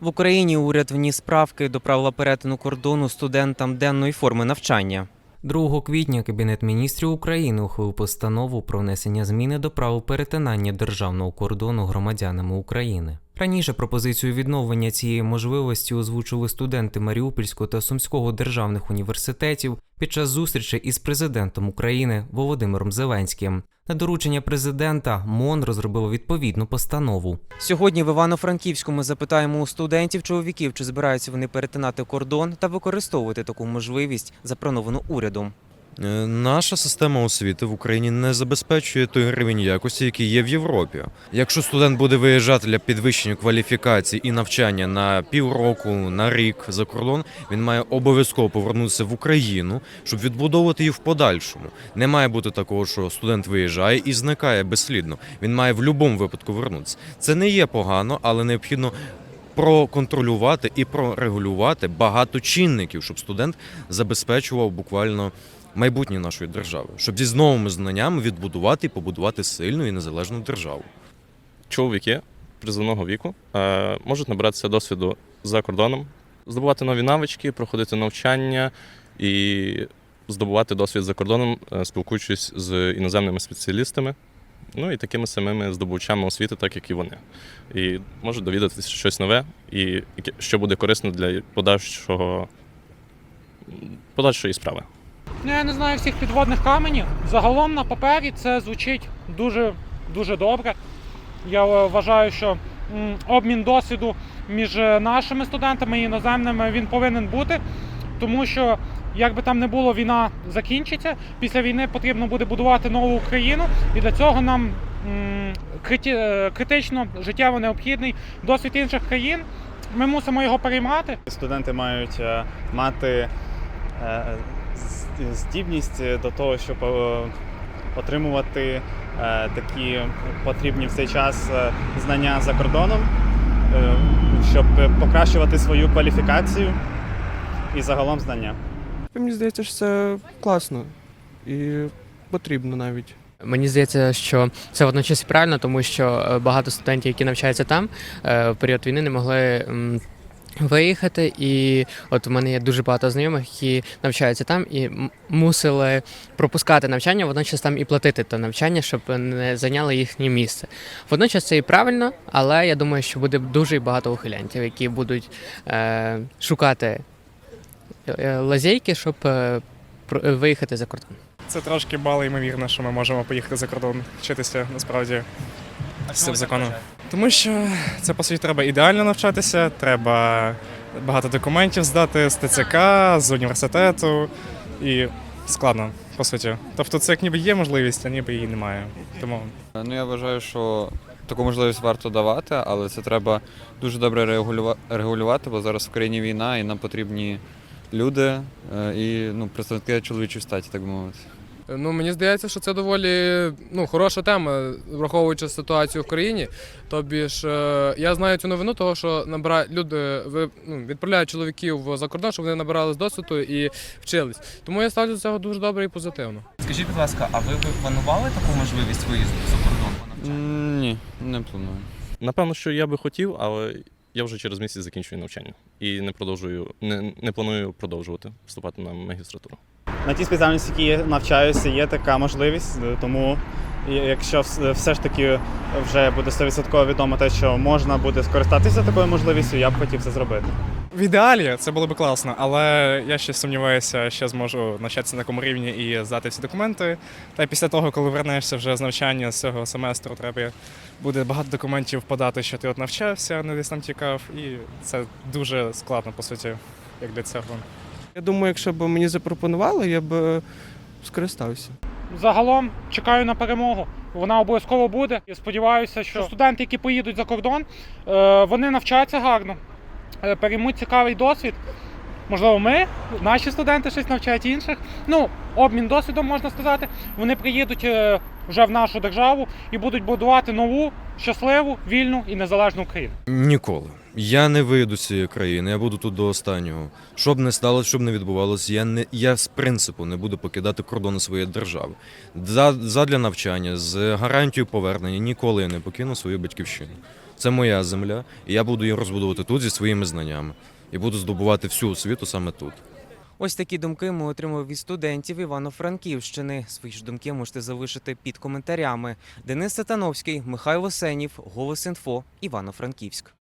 В Україні уряд вніс справки до правила перетину кордону студентам денної форми навчання. 2 квітня Кабінет міністрів України ухвалив постанову про внесення зміни до правил перетинання державного кордону громадянами України. Раніше пропозицію відновлення цієї можливості озвучили студенти Маріупольського та Сумського державних університетів під час зустрічі із президентом України Володимиром Зеленським. На доручення президента МОН розробило відповідну постанову. Сьогодні в Івано-Франківську запитаємо у студентів чоловіків, чи збираються вони перетинати кордон та використовувати таку можливість, запропоновану урядом. Е, Наша система освіти в Україні не забезпечує той рівень якості, який є в Європі. Якщо студент буде виїжджати для підвищення кваліфікації і навчання на півроку, на рік за кордон, він має обов'язково повернутися в Україну, щоб відбудовувати її в подальшому. Не має бути такого, що студент виїжджає і зникає безслідно. Він має в будь-якому випадку вернутися. Це не є погано, але необхідно. Проконтролювати і прорегулювати багато чинників, щоб студент забезпечував буквально майбутнє нашої держави, щоб зі з новими знаннями відбудувати і побудувати сильну і незалежну державу. чоловіки призовного віку е, можуть набиратися досвіду за кордоном, здобувати нові навички, проходити навчання і здобувати досвід за кордоном, е, спілкуючись з іноземними спеціалістами, ну і такими самими здобувачами освіти, так як і вони. І можуть довідатися щось нове, і що буде корисно для подальшого подальшої справи. Ну, я не знаю всіх підводних каменів. Загалом на папері це звучить дуже, дуже добре. Я е, вважаю, що обмін досвіду між е, нашими студентами і іноземними він повинен бути, тому що як би там не було, війна закінчиться. Після війни потрібно буде будувати нову Україну, і для цього нам е, критично життєво необхідний досвід інших країн. Ми мусимо його переймати. Студенти мають е, мати е, здібність до того, щоб отримувати такі потрібні в цей час знання за кордоном, щоб покращувати свою кваліфікацію і загалом знання. Мені здається, що це класно і потрібно навіть. Мені здається, що це водночас і правильно, тому що е, багато студентів, які навчаються там, е, в період війни не могли. Виїхати, і от у мене є дуже багато знайомих, які навчаються там і мусили пропускати навчання, водночас там і платити те навчання, щоб не зайняло їхнє місце. Водночас це і правильно, але я думаю, що буде дуже багато ухилянтів, які будуть е, шукати лазейки, щоб е, про- е, виїхати за кордон. Це трошки мало ймовірно, що ми можемо поїхати за кордон вчитися насправді з цим законом. Тому що це по суті треба ідеально навчатися, треба багато документів здати з ТЦК, з університету і складно, по суті. Тобто це як ніби є можливість, а ніби її немає. Тому Ну я вважаю, що таку можливість варто давати, але це треба дуже добре регулювати, бо зараз в країні війна і нам потрібні люди е, і ну, представники чоловічої статі, так би мовити. Ну мені здається, що це доволі ну, хороша тема, враховуючи ситуацію в країні. Тобі ж е, я знаю цю новину, того що набирають люди ви, ну, відправляють чоловіків за кордон, щоб вони набирали з досвіду і вчились. Тому я ставлю до цього дуже добре і позитивно. Скажіть, будь ласка, а ви б планували таку можливість виїзду за кордон Ні, не планую. Напевно, що я би хотів, але я вже через місяць закінчую навчання і не продовжую, не, не планую продовжувати вступати на магістратуру. На ті спеціальності, які я навчаюся, є така можливість, тому якщо все ж таки вже буде 100% відомо те, що можна буде скористатися такою можливістю, я б хотів це зробити. в ідеалі це було б класно, але я ще сумніваюся, що зможу навчатися на такому рівні і здати всі документи. Та й після того, коли вернешся вже з навчання з цього семестру, треба буде багато документів подати, що ти от навчався, не десь там тікав, і це дуже складно, по суті, як для цього. Я думаю, якщо б мені запропонували, я б е, скористався. Загалом чекаю на перемогу. Вона обов'язково буде. І сподіваюся, що студенти, які поїдуть за кордон, е, вони навчаться гарно, е, переймуть цікавий досвід можливо, ми, наші студенти щось навчають інших. Ну, обмін досвідом можна сказати. Вони приїдуть е, вже в нашу державу і будуть будувати нову, щасливу, вільну і незалежну Україну. Ніколи. Я не вийду з цієї країни, я буду тут до останнього. Що б не сталося, що б не відбувалося, я не я з принципу не буду покидати кордони своєї держави. За, задля навчання, з гарантією повернення ніколи я не покину свою батьківщину. Це моя земля, і я буду її розбудовувати тут зі своїми знаннями. І буду здобувати всю освіту саме тут. Ось такі думки ми отримали від студентів Івано-Франківщини. Свої ж думки можете залишити під коментарями. Денис Сатановський, Михайло Сенів, Голос Інфо, Івано-Франківськ.